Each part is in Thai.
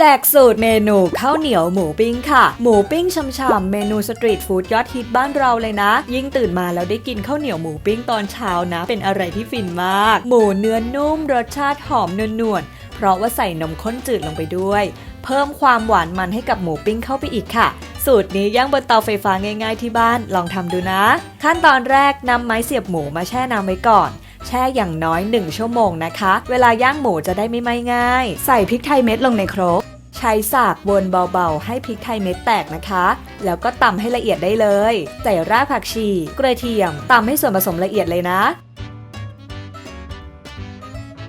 แจกสูตรเมนูข้าวเหนียวหมูปิ้งค่ะ หมูปิ้งช่ำๆเมนูสตรีทฟู้ดยอดฮิตบ้านเราเลยนะ ยิ่งตื่นมาแล้วได้กินข้าวเหนียวหมูปิ้งตอนเช้านะ เป็นอะไรที่ฟินมาก หมูเนื้อนุ่มรสชาติหอมนวลๆเพราะว่าใส่นมข้นจืดลงไปด้วย เพิ่มความหวานมันให้กับหมูปิ้งเข้าไปอีกค่ะ สูตรนี้ย่างบนเตาไฟฟ้าง่าย ๆ ที่บ้านลองทำดูนะ ขั้นตอนแรกนำไม้เสียบหมูมาแช่น้ำไว้ก่อน แช่อย่างน้อย 1 ชั่วโมงนะคะ เวลาย่างหมูจะได้ไม่ไหม้ง่าย ใส่พริกไทยเม็ดลงในครกใช้สากวนเบาๆ ให้พริกไทยเม็ดแตกนะคะ แล้วก็ตำให้ละเอียดได้เลย ใส่รากผักชี กระเทียมตำให้ส่วนผสมละเอียดเลยนะ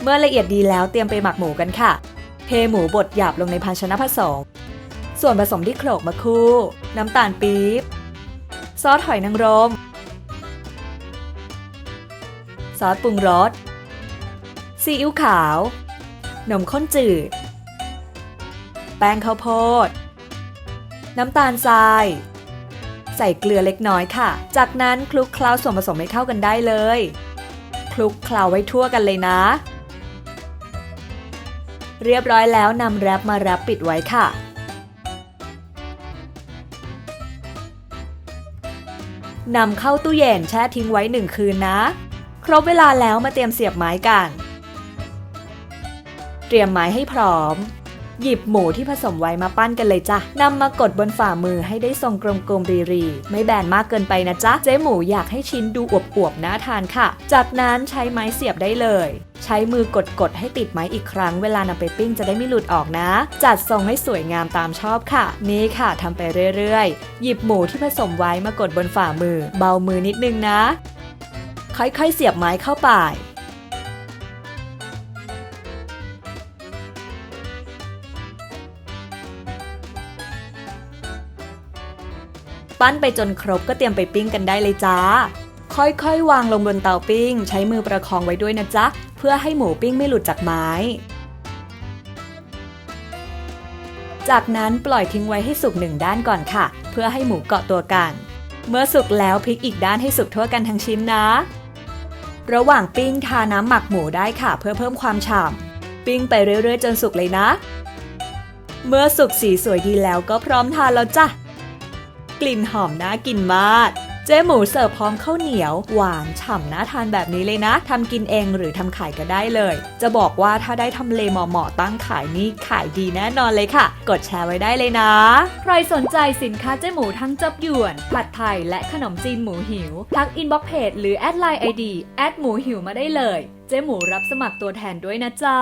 เมื่อละเอียดดีแล้วเตรียมไปหมักหมูกันค่ะ เทหมูบดหยาบลงในภาชนะผสม ส่วนผสมที่โขลกมาคู่ น้ำตาลปี๊บ ซอสหอยนางรม ซอสปรุงรส ซีอิ๊วขาว นมข้นจืด แป้งข้าวโพด น้ำตาลทราย ใส่เกลือเล็กน้อยค่ะ จากนั้นคลุกเคล้าส่วนผสมให้เข้ากันได้เลย คลุกเคล้าไว้ทั่วกันเลยนะ เรียบร้อยแล้วนำแรปมาแรปปิดไว้ค่ะนำเข้าตู้เย็นแช่ทิ้งไว้หนึ่งคืนนะ ครบเวลาแล้วมาเตรียมเสียบไม้กัน เตรียมไม้ให้พร้อม หยิบหมูที่ผสมไว้มาปั้นกันเลยจ้ะนำมากดบนฝ่ามือให้ได้ทรงกลมๆรีๆไม่แบนมากเกินไปนะจ๊ะ เจ๊หมูอยากให้ชิ้นดูอวบๆน่าทานค่ะ จากนั้นใช้ไม้เสียบได้เลย ใช้มือกดๆให้ติดไม้อีกครั้งเวลานำไปปิ้งจะได้ไม่หลุดออกนะ จัดทรงให้สวยงามตามชอบค่ะ นี่ค่ะทำไปเรื่อยๆ หยิบหมูที่ผสมไว้มากดบนฝ่ามือ เบามือนิดนึงนะ ค่อยๆ เสียบไม้เข้าไป ปั้นไปจนครบก็เตรียมไปปิ้งกันได้เลยจ้า ค่อยๆ วางลงบนเตาปิ้ง ใช้มือประคองไว้ด้วยนะจ๊ะ เพื่อให้หมูปิ้งไม่หลุดจากไม้ จากนั้นปล่อยทิ้งไว้ให้สุกหนึ่งด้านก่อนค่ะ เพื่อให้หมูเกาะตัวกันเมื่อสุกแล้วพลิกอีกด้านให้สุกทั่วกันทั้งชิ้นนะ ระหว่างปิ้งทาน้ำหมักหมูได้ค่ะ เพื่อเพิ่มความฉ่ำปิ้งไปเรื่อยๆ จนสุกเลยนะ เมื่อสุกสีสวยดีแล้วก็พร้อมทานแล้วจ้ะ กลิ่นหอมน่ากินมาก เจ๊หมูเสิร์ฟพร้อมข้าวเหนียว หวานฉ่ำน่าทานแบบนี้เลยนะทำกินเองหรือทำขายก็ได้เลย จะบอกว่าถ้าได้ทำเลเหมาะๆตั้งขายนี่ขายดีแน่นอนเลยค่ะ กดแชร์ไว้ได้เลยนะ ใครสนใจสินค้าเจ๊หมูทั้งจับยวน ผัดไทยและขนมจีนหมูหิว ทักอินบ็อกเพจหรือแอดไลน์ไอดีแอดหมูหิวมาได้เลย เจ๊หมูรับสมัครตัวแทนด้วยนะจ๊ะ